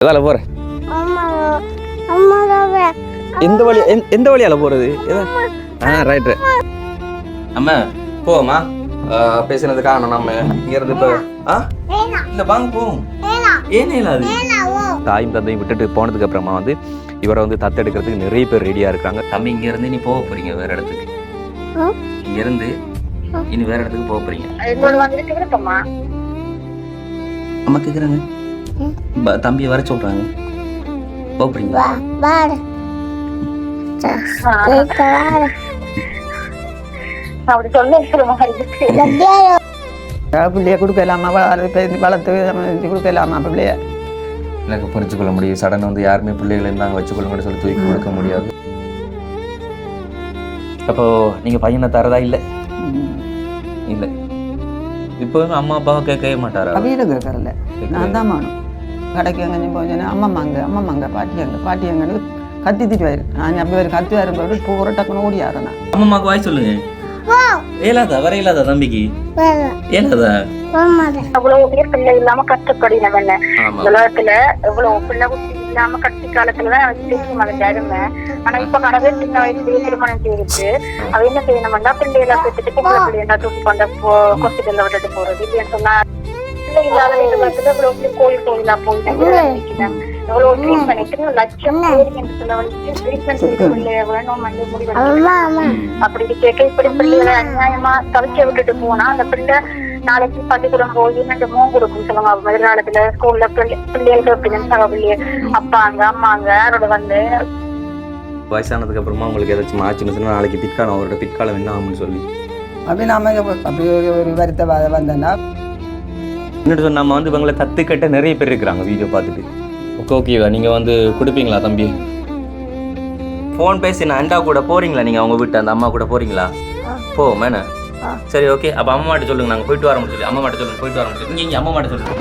எதால போற? எந்த வழி எந்த- எந்த வழியால போறது? ஆ ரைட் அம்மா. போமா பேசுனது காணும் நம்ம இங்க இருந்து இப்ப ஆ? இல்ல வாங்க போவோம். ஏனே. இல்லாது தாயும் தந்தையும் விட்டுட்டு போனதுக்கு அப்புறமா வந்து இவரை வந்து தத்தெடுக்கிறதுக்கு நிறைய பேர் ரெடியா இருக்காங்க தம்பி இங்க இருந்து நீ போக போறீங்க வேற இடத்துக்கு. இங்க இருந்து இனி வேற இடத்துக்கு போக போறீங்க. அம்மா கேக்குறாங்க. ப- தம்பியை வர சொல்றாங்க. போக போறீங்களா அப்படி சொல்ல இருக்கு. பிள்ளைய கொடுக்கலாமா வளர்த்து கொடுக்கலாமா பிள்ளைய. எனக்கு முடியும் சடன் வந்து யாருமே பிள்ளைகளை இருந்தாங்க வச்சுக்கொள்ளுங்கன்னு சொல்லி தூக்கி கொடுக்க முடியாது. அப்போ நீங்க பையனை தரதா? இல்ல. இல்ல. இப்போ அம்மா அப்பாவை கேட்கவே மாட்டாரா? கேட்கறல நான் தான் மாணும் கடைக்கு எங்கே போய் அம்மம்மாங்க அம்மம்மாங்க பாட்டியாங்க பாட்டியாங்கன்னு கத்தி திட்டுவாரு. நான் அப்படி ஒரு கத்தி வரும்போது போகிற டக்குன்னு ஓடி ஆறேன் அம்மாக்கு வாய் சொல்லுங்க. ஏலாதா? வர இல்லாதா தம்பிக்கு? ஏலாதா? அவ்வளவு பேர் பிள்ளை இல்லாம கஷ்டப்படினவன் உலகத்துல எவ்வளவு பிள்ளை குட்டி இல்லாம கஷ்ட காலத்துலதான் தெரியும் அந்த அருமை ஆனா இப்ப கடவே சின்ன வயசுலயே திருமணம் செய்திருக்கு அவ என்ன செய்யணும்னா பிள்ளைகளை பெற்றுட்டு பொம்பளை பிள்ளைங்க தூக்கி கொண்ட ஹாஸ்பிட்டல்ல விட்டுட்டு போறது. இல்லைன்னு சொன்னா பிள்ளை இல்லாத கோயில் கோயிலா போயிட்டு எவ்வளவு லட்சம் பேருக்கு சொல்ல வலிச்சு ட்ரீட்மெண்ட் செய்து பிள்ளைய வேணும் வந்து முடிவு அப்படி கேட்க இப்படி பிள்ளைகளை அநியாயமா தவிக்க விட்டுட்டு போனா அந்த பிள்ளை நாளைக்கு பள்ளிக்கூடம் போய் ரெண்டு மூணு கொடுக்கும் சொல்லுவாங்க. முதல் காலத்துல ஸ்கூல்ல பிள்ளை பிள்ளைகளுக்கு எப்படி சக பிள்ளைய அப்பாங்க அம்மாங்க அவரோட வந்து? வயசானதுக்கு அப்புறமா உங்களுக்கு ஏதாச்சும் ஆச்சுன்னு சொன்னா நாளைக்கு பிற்காலம் அவரோட பிற்காலம் என்ன ஆகும்னு சொல்லி. அப்படி நாம அப்படி ஒரு ஒரு வருத்த வந்தேன்னா என்னட்டு சொன்னா நம்ம வந்து இவங்களை தத்துக்கட்ட நிறைய பேர் இருக்கிறாங்க வீடியோ பார்த்துட்டு. ஓகே ஓகேவா நீங்கள் வந்து கொடுப்பீங்களா தம்பி? ஃபோன் பேசி நான் அண்டா கூட போறீங்களா நீங்கள் அவங்க வீட்டு அந்த அம்மா கூட போறீங்களா? போ மேன. சரி ஓகே அப்போ அம்மா மாட்ட சொல்லுங்க நாங்கள் போயிட்டு வரோம்னு சொல்லி அம்மா மாட்ட சொல்லுங்க போயிட்டு வரோம்னு சொல்லி இங்கே இங்கே அம்மா மாட்ட சொல்லுங்க.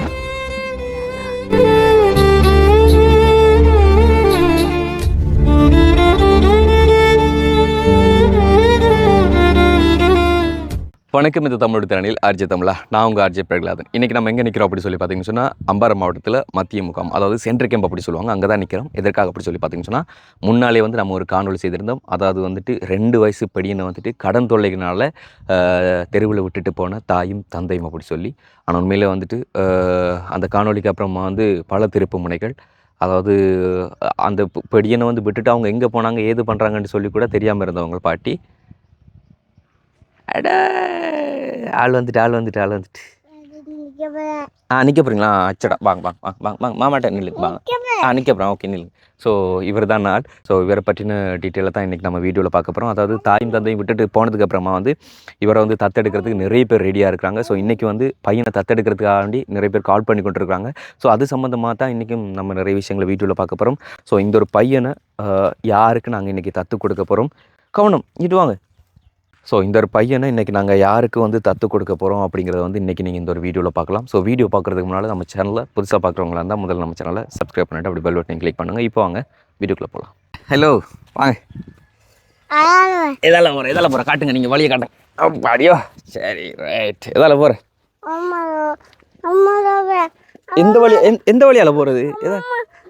வணக்கம் இது தமிழோட திறனில் ஆர்ஜி தமிழா. நான் உங்கள் ஆர்ஜி பிரகலாதன். இன்றைக்கி நம்ம எங்கே நிற்கிறோம் அப்படி சொல்லி பார்த்தீங்கன்னு சொன்னால் அம்பாரம் மாவட்டத்தில் மத்திய முகாம் அதாவது சென்ட்ரு கேம்ப் அப்படி சொல்லுவாங்க அங்கே தான் நிற்கிறோம் எதற்காக அப்படி சொல்லி பார்த்தீங்கன்னு சொன்னால் முன்னாலே வந்து நம்ம ஒரு காணொலி செய்திருந்தோம். அதாவது வந்துட்டு ரெண்டு வயசு படியினை வந்துட்டு கடன் தொல்லைகளால் தெருவில் விட்டுட்டு போன தாயும் தந்தையும் அப்படி சொல்லி ஆனால் உண்மையில் வந்துட்டு அந்த காணொலிக்கு அப்புறமா வந்து பல திருப்பு முனைகள் அதாவது அந்த பெடியனை வந்து விட்டுட்டு அவங்க எங்கே போனாங்க ஏது பண்ணுறாங்கன்னு சொல்லி கூட தெரியாமல் இருந்தவங்க பாட்டி அட ஆள் வந்துட்டு ஆள் வந்துட்டு ஆள் வந்துட்டு. ஆ நிற்க போகிறீங்களா அச்சடா வாங்க வாங்க வாங்க வாங்க வாங்க. மாமாட்ட நில்லு வாங்க. ஆ நிற்க போகிறேன் ஓகே நில்லு. ஸோ இவர் தான் நாள். ஸோ இவரை பற்றின டீட்டெயிலை தான் இன்றைக்கி நம்ம வீடியோவில் பார்க்க போகிறோம் அதாவது தாயும் தந்தையும் விட்டுட்டு போனதுக்கு அப்புறமா வந்து இவரை வந்து தத்தெடுக்கிறதுக்கு நிறைய பேர் ரெடியாக இருக்கிறாங்க. ஸோ இன்றைக்கி வந்து பையனை தத்தெடுக்கிறதுக்காண்டி நிறைய பேர் கால் பண்ணி கொண்டிருக்காங்க ஸோ அது சம்மந்தமாக தான் இன்றைக்கும் நம்ம நிறைய விஷயங்களை வீடியோவில் பார்க்க போகிறோம் ஸோ இந்த ஒரு பையனை யாருக்கு நாங்கள் இன்றைக்கி தத்து கொடுக்க போகிறோம் கவனம். இட்டு வாங்க. ஸோ இந்த ஒரு பையனை இன்றைக்கி நாங்கள் யாருக்கு வந்து தத்து கொடுக்க போகிறோம் அப்படிங்கிறத வந்து இன்றைக்கி நீங்கள் இந்த ஒரு வீடியோவில் பார்க்கலாம். ஸோ வீடியோ பார்க்குறதுக்கு முன்னால் நம்ம சேனலில் புதுசாக பார்க்குறவங்களா இருந்தால் முதல்ல நம்ம சேனலை சப்ஸ்கிரைப் பண்ணிட்டு அப்படி பெல் பட்டன் கிளிக் பண்ணுங்கள் இப்போ வாங்க வீடியோக்குள்ளே போகலாம் ஹலோ வாங்க. எதால போகிறேன் எதால போகிறேன் காட்டுங்க நீங்கள் வழியை காட்டுங்க. அப்படியோ சரி ரைட் எதால போகிறேன் எந்த வழி எந்த- வழியால் போகிறது எதா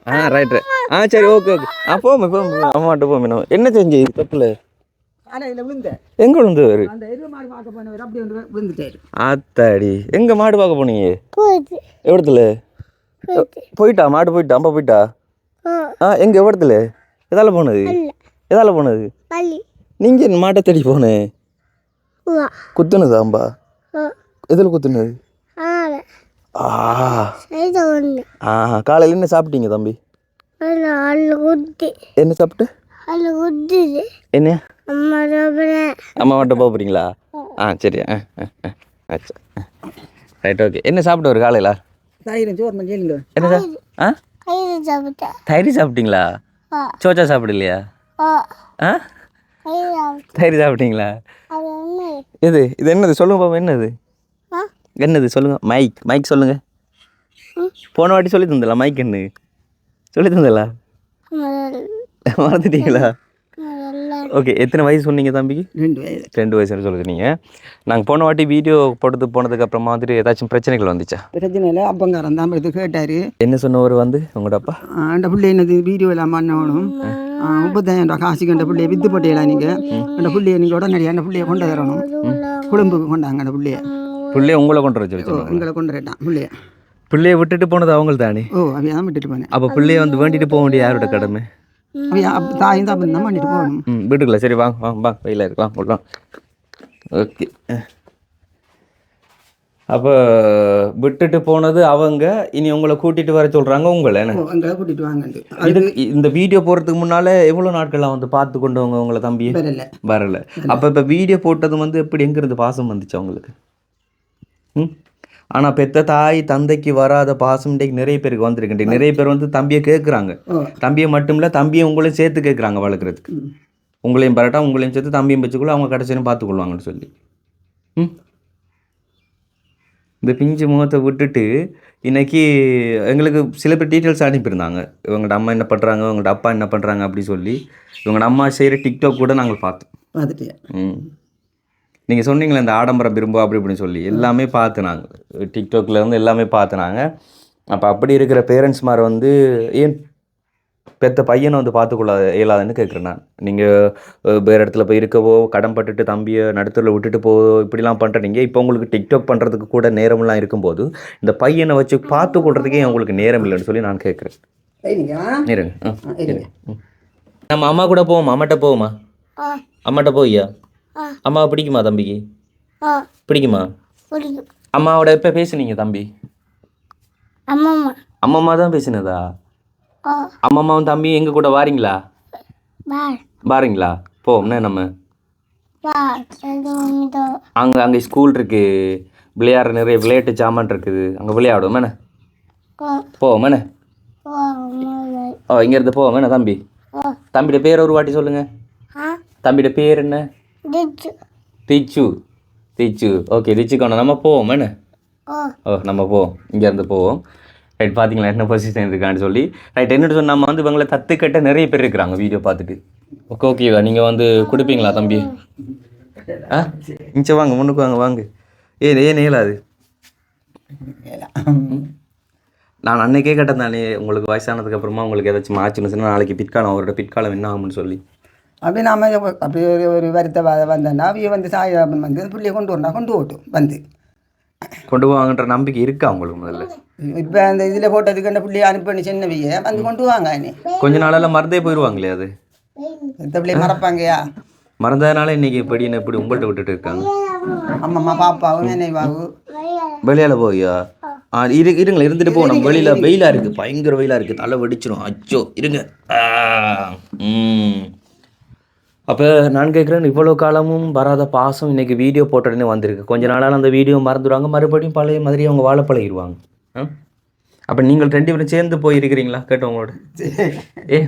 ஆ ரைட் ஆ சரி ஓகே ஓகே ஆ போமே போமே அம்மாட்ட போமே என்ன செஞ்சு தப்பில் எங்கே விழுந்து அந்த எருவு மாடு பார்க்க போனவர் அப்படி வந்து விழுந்துட்டாரு. ஆத்தாடி எங்க மாடு பார்க்க போனீங்க? எவ்வளத்துல போயிட்டா. மாடு போயிட்டா? அம்மா போயிட்டா? ஆ. எங்க எவ்வளத்துல எதால போனது? எதால போனது? நீங்க மாட்டை தேடி போனே. குத்துனது அம்பா? எதில் குத்துனது? ஆ. ஆ காலையில் என்ன சாப்பிட்டீங்க தம்பி? என்ன சாப்பிட்டு? என்ன? அம்மா மட்டும் போக போறீங்களா ஆ சரி. ஆ ஆ ஆச்சு. ரைட் ஓகே என்ன சாப்பிட்டு ஒரு காலையில்? தயிரும் சோறு மஞ்சள் என்ன சார் ஆ? தயிர் சாப்பிட்டீங்களா? சோச்சா சாப்பிடலையா? ஆ. தயிர் சாப்பிட்டீங்களா? இது இது என்னது? சொல்லுங்க பாப்பா என்னது? என்னது? சொல்லுங்க. மைக் மைக் சொல்லுங்க. போன வாட்டி சொல்லி தந்தல மைக் என்ன சொல்லி தந்தல? மறந்துட்டீங்களா? ஓகே எத்தனை வயசு சொன்னீங்க தம்பிக்கு? ரெண்டு வயது ரெண்டு வயசுன்னு சொல்லுறீங்க நாங்கள் போன வாட்டி வீடியோ போட்டு போனதுக்கு அப்புறமா வந்துட்டு ஏதாச்சும் பிரச்சனைகள் வந்துச்சா? பிரச்சனை இல்லை அப்பங்காரன் தான் எடுத்து கேட்டார். என்ன சொன்னவர் வந்து உங்களோட அப்பா? அந்த பிள்ளை என்னது வீடியோ எல்லாம் பண்ணணும். முப்பத்தாயிரம் ரூபா காசுக்கு அந்த பிள்ளைய வித்து போட்டீங்களா நீங்கள் அந்த பிள்ளைய நீங்கள் உடனடியாக அந்த பிள்ளைய கொண்டு வரணும். குடும்புக்கு கொண்டாங்க அந்த பிள்ளைய. பிள்ளைய உங்களை கொண்டு வர சொல்லி எங்களை கொண்டு வரட்டான் பிள்ளைய. பிள்ளைய விட்டுட்டு போனது அவங்க தானே ஓ அவைய தான் விட்டுட்டு போனேன். அப்போ பிள்ளைய வந்து வேண்டிட்டு போக வேண்டிய யாரோட கடமை? தாயும் தான் பண்ணிட்டு போகணும். ம் வீட்டுக்குள்ள. சரி வாங்க வாங்க வாங்க வெயில இருக்கு வாங்க விடலாம் ஓகே. அப்போ விட்டுட்டு போனது அவங்க. இனி உங்களை கூட்டிட்டு வர சொல்றாங்க உங்களை எங்களை கூட்டிட்டு வாங்கண்டு இது இந்த வீடியோ போடுறதுக்கு முன்னால எவ்வளவு நாட்கள்லாம் வந்து பார்த்து கொண்டு வங்க உங்களை தம்பியை வரல. வரல. அப்போ இப்போ வீடியோ போட்டது வந்து எப்படி எங்கிருந்து பாசம் வந்துச்சு அவங்களுக்கு ம்? ஆனால் பெத்த தாய் தந்தைக்கு வராத பாசம் இன்றைக்கு நிறைய பேருக்கு வந்திருக்கு. நிறைய பேர் வந்து தம்பியை கேட்குறாங்க தம்பியை மட்டும் இல்லை தம்பியை உங்களையும் சேர்த்து கேட்குறாங்க வளர்க்குறதுக்கு. உங்களையும் பரட்டா உங்களையும் சேர்த்து தம்பியும் வச்சுக்குள்ள அவங்க கடைசியும் பார்த்துக்கொள்வாங்கன்னு சொல்லி. ம். இந்த பிஞ்சு முகத்தை விட்டுட்டு இன்னைக்கு எங்களுக்கு சில பேர் டீட்டெயில்ஸ் அனுப்பியிருந்தாங்க. இவங்களோட அம்மா என்ன பண்ணுறாங்க இவங்களோட அப்பா என்ன பண்ணுறாங்க அப்படி சொல்லி. இவங்களோட அம்மா செய்கிற டிக்டாக் கூட நாங்கள் பார்த்தோம். பார்த்துட்டு ம். நீங்கள் சொன்னீங்களே இந்த ஆடம்பரம் விரும்பும் அப்படி இப்படின்னு சொல்லி. எல்லாமே பார்த்து நாங்கள் டிக்டாக்ல இருந்து எல்லாமே பார்த்து நாங்கள் அப்போ அப்படி இருக்கிற பேரண்ட்ஸ்மார் வந்து ஏன் பெத்த பையனை வந்து பார்த்துக்கொள்ள இயலாதுன்னு கேட்குறேன் நான். நீங்கள் வேறு இடத்துல போய் இருக்கவோ கடன் பட்டுட்டு தம்பியை நடுத்தரில் விட்டுட்டு போ இப்படிலாம் பண்ணுறீங்க இப்போ உங்களுக்கு டிக்டாக் பண்ணுறதுக்கு கூட நேரம்லாம் இருக்கும்போது இந்த பையனை வச்சு பார்த்து கொள்றதுக்கே உங்களுக்கு நேரம் இல்லைன்னு சொல்லி நான் கேட்குறேன். இருங்க. நம்ம அம்மா கூட போவோமா? அம்மாட்ட போவோமா? அம்மாட்ட போய்யா அம்மாவை பிடிக்குமா தம்பிக்கு? பிடிக்குமா? அம்மாவோட எப்போ பேசுனீங்க தம்பி? அம்மம்மா. அம்மம்மா தான் பேசினதா? அம்மம்மாவும் தம்பி எங்க கூட வாரீங்களா? வாரீங்களா? போம்ண்ணே நம்ம. அங்கே அங்கே ஸ்கூல் இருக்கு. விளையாடுற நிறைய விளையாட்டு சாமான் இருக்குது. அங்கே விளையாடும் மேனே போவோம் ஓ மூளை ஓ இங்கேருந்து போவோம் மேனே தம்பி? தம்பியோட பேர் ஒரு வாட்டி சொல்லுங்க. ஆ. தம்பியோட பேர் என்ன? திச்சு திச்சு ஓகே திச்சுக்கோணும் நம்ம போவோம் மேனே ஓ நம்ம போவோம். இங்கேருந்து போவோம். ரைட் பார்த்தீங்களா என்ன பொசிஷன் இருக்கான்னு சொல்லி. ரைட் என்னட்டு சொன்னா நம்ம வந்து இவங்களை தத்துக்கட்ட நிறைய பேர் இருக்கிறாங்க வீடியோ பார்த்துட்டு. ஓகே ஓகேவா நீங்கள் வந்து கொடுப்பீங்களா தம்பி? ஆ? இங்க வாங்க முன்னுக்கு வாங்க வாங்க. ஏன் ஏன் இயலாது நான் அன்னைக்கே கேட்டேன் தானே உங்களுக்கு வயசானதுக்கு அப்புறமா உங்களுக்கு ஏதாச்சும் ஆச்சுன்னு நாளைக்கு பிற்காலம் அவரோட பிற்காலம் என்ன ஆகும்னு சொல்லி. அப்படி நாம அப்படி ஒரு ஒரு வருத்த வந்தேன்னா அவைய வந்து சாய் வந்து பிள்ளைய கொண்டு வரணும். கொண்டு ஓட்டும் வந்து. கொண்டு போவாங்கன்ற நம்பிக்கை இருக்கா உங்களுக்கு முதல்ல? இப்போ அந்த இதில் போட்டதுக்கு அந்த பிள்ளைய அனுப்பி சின்னவைய வந்து கொண்டு வாங்க கொஞ்ச நாளால மறந்தே போயிடுவாங்களே அது? இந்த பிள்ளைய மறப்பாங்கயா? மறந்ததுனால இன்னைக்கு இப்படி இப்படி உங்கள்கிட்ட விட்டுட்டு இருக்காங்க? அம்மம்மா பாப்பாவும் நினைவாவும். வெளியால போய்யா ஆ இரு இருங்களேன் இருந்துட்டு போகணும் வெளியில வெயிலா இருக்கு பயங்கர வெயிலா இருக்கு. தலை வெடிச்சிரும். அச்சோ இருங்க. ம். அப்போ நான் கேட்குறேன் இவ்வளோ காலமும் வராத பாசம் இன்னைக்கு வீடியோ போட்ட உடனே வந்திருக்கு. கொஞ்ச நாளால் அந்த வீடியோ மறந்துடுவாங்க மறுபடியும் பழைய மாதிரி அவங்க வாழ பழகிடுவாங்க ஆ? அப்போ நீங்கள் ரெண்டு பேரும் சேர்ந்து போயிருக்கிறீங்களா? கேட்டவங்களோட ஏ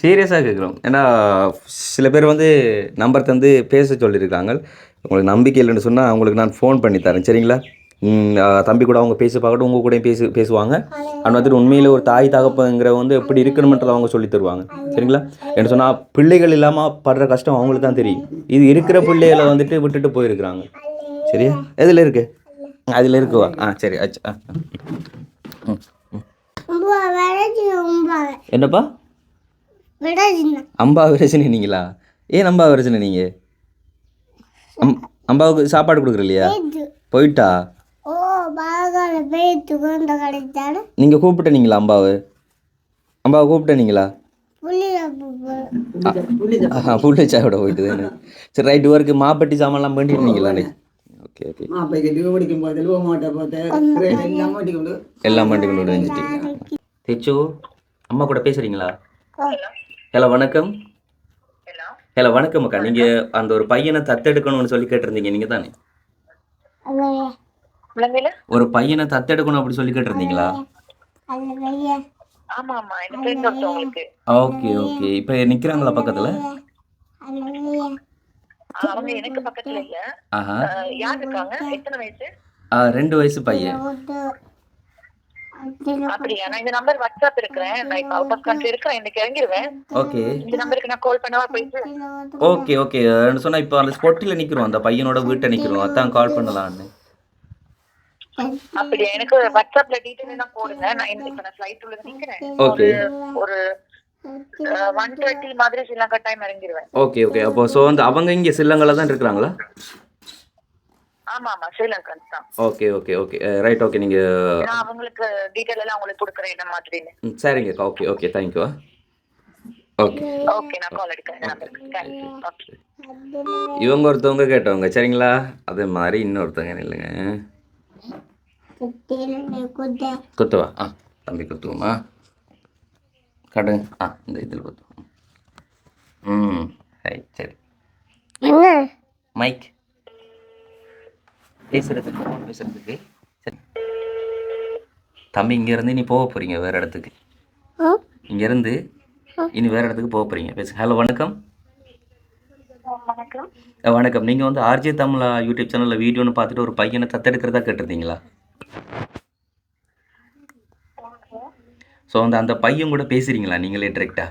சீரியஸாக கேட்குறோம் ஏன்னா சில பேர் வந்து நம்பர் தந்து பேச சொல்லியிருக்காங்க. உங்களுக்கு நம்பிக்கை இல்லைன்னு சொன்னால் அவங்களுக்கு நான் ஃபோன் பண்ணி தரேன். சரிங்களா? தம்பி கூட அவங்க பேசி பார்க்கட்டும் உங்கள் கூடயும் பேசி பேசுவாங்க. ஆனால் வந்துட்டு உண்மையில் ஒரு தாய் தகப்பங்கிற வந்து எப்படி இருக்கணுமன்றதை அவங்க சொல்லி தருவாங்க. சரிங்களா? என்ன சொன்னால் பிள்ளைகள் இல்லாமல் படுற கஷ்டம் அவங்களுக்கு தான் தெரியும். இது இருக்கிற பிள்ளைகளை வந்துட்டு விட்டுட்டு போயிருக்கிறாங்க. சரியா? எதில் இருக்கு? அதில் இருக்குவா ஆ சரி ஆச்சு ஆ. என்னப்பா? அம்பா விரசனை நீங்களா? ஏன் அம்பா விரசனை நீங்கள் அம் அம்பாவுக்கு சாப்பாடு கொடுக்குற இல்லையா போயிட்டா? பாகால கிடைச்சாடு நீங்கள் கூப்பிட்டனீங்களா அம்பாவை? அம்பாவை கூப்பிட்டனீங்களா? புள்ளிச்சாவோட போயிட்டு தானே சரி ரைட்டு ஒர்க்கு மாப்பட்டி சாமான்லாம் ஓகே ஓகே போட்டு எல்லாம் மாட்டி கொண்டு எல்லாம் பண்ணி கொண்டு வந்துட்டீங்க தேச்சு அம்மா கூட பேசுறீங்களா? ஹலோ வணக்கம். ஹலோ. வணக்கம் அக்கா. நீங்கள் அந்த ஒரு பையனை தத்தெடுக்கணும்னு சொல்லி கேட்டிருந்தீங்க நீங்கள் தானே ஒரு பையனை தத்தெடுக்கணும் அப்படி சொல்லி கேட்டிருந்தீங்களா அது வெய்ய ஆமா. ஆமா எனக்கு ஃப்ரெண்ட் ஒருத்தவங்களுக்கு ஓகே ஓகே. இப்போ நிற்கிறாங்களா பக்கத்தில்? எனக்கு பக்கத்துல இல்ல. யார் இருக்காங்க? எத்தனை வயசு? ரெண்டு வயசு பையன். அப்படியா? நான் இந்த நம்பர் வாட்ஸ்அப் இருக்கிறேன். நான் இப்ப அவுட் ஆஃப் கண்ட்ரி இருக்கிறேன். இன்னைக்கு இறங்கிருவேன் ஓகே. இந்த நம்பருக்கு நான் கால் பண்ணவா போயிட்டு? Okay okay. சொன்னா இப்போ அந்த ஸ்பாட்டில் நிற்கிறோம் அந்த பையனோட வீட்டை நிற்கிறோம் அதான் கால் பண்ணலான்னு அப்படியா எனக்கு வாட்ஸ்அப்ல டீடைல் எல்லாம் போடுங்க. நான் இன்னைக்கு இப்ப நான் ஃபிளைட் உள்ள நிக்கிறேன். ஓகே ஒரு ஒன் தேர்ட்டி மாதிரி ஸ்ரீலங்கா டைம் இறங்கிருவேன். ஓகே ஓகே அப்போ ஸோ வந்து அவங்க இங்கே சில்லங்களில் தான் இருக்கிறாங்களா? ஆமா ஆமா ஸ்ரீலங்கன்ஸ் தான் okay okay okay right okay நீங்கள் நான் அவங்களுக்கு டீடைல் எல்லாம் உங்களுக்கு கொடுக்குறேன் என்ன மாதிரின்னு. ம், சரிங்கக்கா okay okay thank you okay okay நான் கால் எடுக்கிறேன். இவங்க ஒருத்தவங்க கேட்டவங்க சரிங்களா? அதே மாதிரி இன்னொருத்தவங்க இல்லைங்க குத்துவா? ஆ தம்பி குத்துவோமா? கடு. ஆ இந்த இதில் குத்துவோம். ம் சரி சரி. மைக் பேசுறதுக்கு phone பேசுறதுக்கு. சரி. தம்பி இங்கேருந்து நீ போக போகிறீங்க வேறு இடத்துக்கு. இங்கேருந்து இனி வேறு இடத்துக்கு போக போகிறீங்க பேசு. ஹலோ வணக்கம். வணக்கம். வணக்கம். நீங்கள் வந்து ஆர்ஜே தமிழா யூடியூப் சேனலில் வீடியோன்னு பார்த்துட்டு ஒரு பையனை தத்தெடுக்கிறதா கேட்டிருந்தீங்களா? ஸோ வந்து அந்த பையன் கூட பேசுகிறீங்களா நீங்களே டிரெக்டா